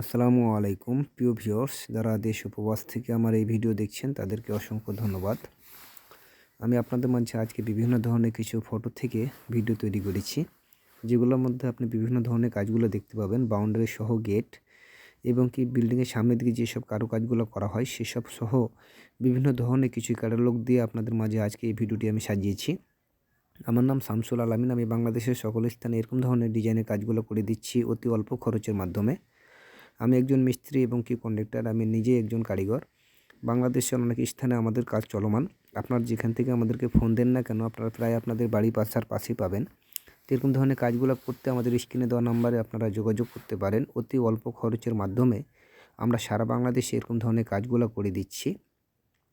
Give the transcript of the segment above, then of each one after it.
আসসালামু আলাইকুম। প্রিয় ভিউয়ার্স, যারা দেশ উপবাস থেকে আমার এই ভিডিও দেখছেন, তাদেরকে অসংখ্য ধন্যবাদ। আমি আপনাদের মাঝে আজকে বিভিন্ন ধরনের কিছু ফটো থেকে ভিডিও তৈরি করেছি, যেগুলোর মধ্যে আপনি বিভিন্ন ধরনের কাজগুলো দেখতে পাবেন বাউন্ডারি সহ গেট এবং কি বিল্ডিংয়ের সামনের দিকে যেসব কারুকাজগুলো করা হয়, সেসব সহ বিভিন্ন ধরনের কিছু ক্যাটালগ দিয়ে আপনাদের মাঝে আজকে এই ভিডিওটি আমি সাজিয়েছি। আমার নাম শামসুল আলামিন আমি বাংলাদেশের সকল স্থানে এরকম ধরনের ডিজাইনের কাজগুলো করে দিচ্ছি অতি অল্প খরচের মাধ্যমে। আমি একজন মিস্ত্রি এবং কি কন্ডাক্টর আমি নিজে একজন কারিগর। বাংলাদেশের অনেক স্থানে আমাদের কাজ চলমান। আপনার যেখান থেকে আমাদেরকে ফোন দেন না কেন, আপনারা প্রায় আপনাদের বাড়ি পাশার পাশেই পাবেন। এরকম ধরনের কাজগুলো করতে আমাদের স্ক্রিনে দেওয়া নাম্বারে আপনারা যোগাযোগ করতে পারেন। অতি অল্প খরচের মাধ্যমে আমরা সারা বাংলাদেশে এরকম ধরনের কাজগুলো করে দিচ্ছি।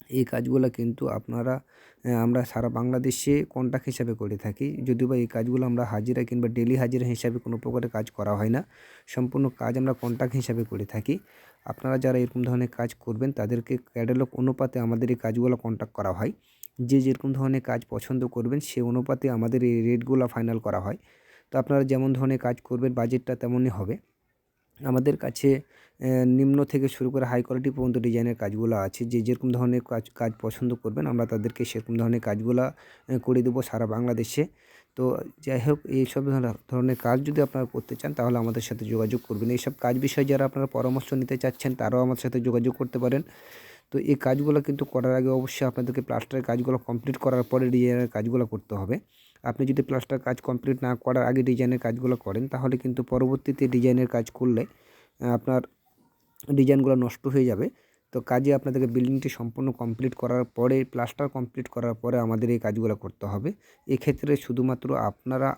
এই কাজগুলো কিন্তু আপনারা আমরা সারা বাংলাদেশে কন্ট্রাক্ট হিসাবে করে থাকি। যদিও বা এই কাজগুলো আমরা হাজিরা কিংবা ডেলি হাজিরা হিসাবে কোনো প্রকারের কাজ করা হয় না। সম্পূর্ণ কাজ আমরা কন্ট্রাক্ট হিসাবে করে থাকি। আপনারা যারা এরকম ধরনের কাজ করবেন, তাদেরকে ক্যাটালগ অনুপাতে আমাদের এই কাজগুলো কন্ট্যাক্ট করা হয়। যে যেরকম ধরনের কাজ পছন্দ করবেন, সে অনুপাতে আমাদের এই রেটগুলো ফাইনাল করা হয়। তো আপনারা যেমন ধরনের কাজ করবেন বাজেটটা তেমনই হবে। আমাদের কাছে নিম্ন থেকে শুরু করে হাই কোয়ালিটি পর্যন্ত ডিজাইনের কাজগুলো আছে। যে যেরকম ধরনের কাজ কাজ পছন্দ করবেন, আমরা তাদেরকে সেরকম ধরনের কাজগুলো করে দেবো সারা বাংলাদেশে। তো যাই হোক এইসব ধরনের কাজ যদি আপনারা করতে চান, তাহলে আমাদের সাথে যোগাযোগ করবেন। এইসব কাজ বিষয়ে যারা আপনারা পরামর্শ নিতে চাচ্ছেন, তারাও আমার সাথে যোগাযোগ করতে পারেন। তো এই কাজগুলো কিন্তু করার আগে অবশ্যই আপনাদেরকে প্লাস্টারের কাজগুলো কমপ্লিট করার পরে ডিজাইনের কাজগুলো করতে হবে। আপনি যদি প্লাস্টার কাজ কমপ্লিট না করার আগে ডিজাইনের কাজগুলো করেন, তাহলে কিন্তু পরবর্তীতে ডিজাইনের কাজ করলে আপনার ডিজাইনগুলো নষ্ট হয়ে যাবে। তো কাজে আপনাদেরকে বিল্ডিংটি সম্পূর্ণ কমপ্লিট করার পরে প্লাস্টার কমপ্লিট করার পরে আমাদের এই কাজগুলো করতে হবে। এক্ষেত্রে শুধুমাত্র আপনারা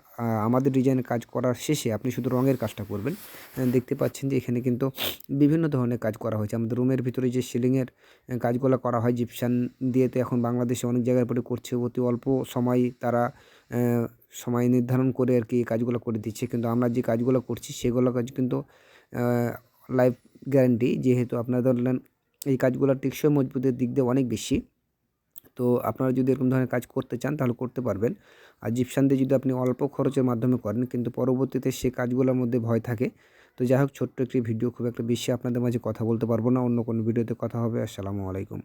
আমাদের ডিজাইনের কাজ করার শেষে আপনি শুধু রঙের কাজটা করবেন। দেখতে পাচ্ছেন যে এখানে কিন্তু বিভিন্ন ধরনের কাজ করা হয়েছে। আমাদের রুমের ভিতরে যে সিলিংয়ের কাজগুলো করা হয় জিপসান দিয়েতে এখন বাংলাদেশে অনেক জায়গার পরে করছে। অতি অল্প সময় তারা সময় নির্ধারণ করে আর কি এই কাজগুলো করে দিচ্ছে। কিন্তু আমরা যে কাজগুলো করছি, সেগুলো কাজ কিন্তু লাইফ গ্যারান্টি যেহেতু আপনারা ধরলেন এই কাজগুলোর টেকসই মজবুতের দিক দিয়ে অনেক বেশি। তো আপনারা যদি এরকম ধরনের কাজ করতে চান, তাহলে করতে পারবেন। আর জিপসান দিয়ে যদি আপনি অল্প খরচের মাধ্যমে করেন, কিন্তু পরবর্তীতে সে কাজগুলোর মধ্যে ভয় থাকে, তো যাই হোক, ছোট্ট একটি ভিডিও খুব একটা বেশি আপনাদের মাঝে কথা বলতে পারব না, অন্য কোনো ভিডিওতে কথা হবে। আসসালামু আলাইকুম।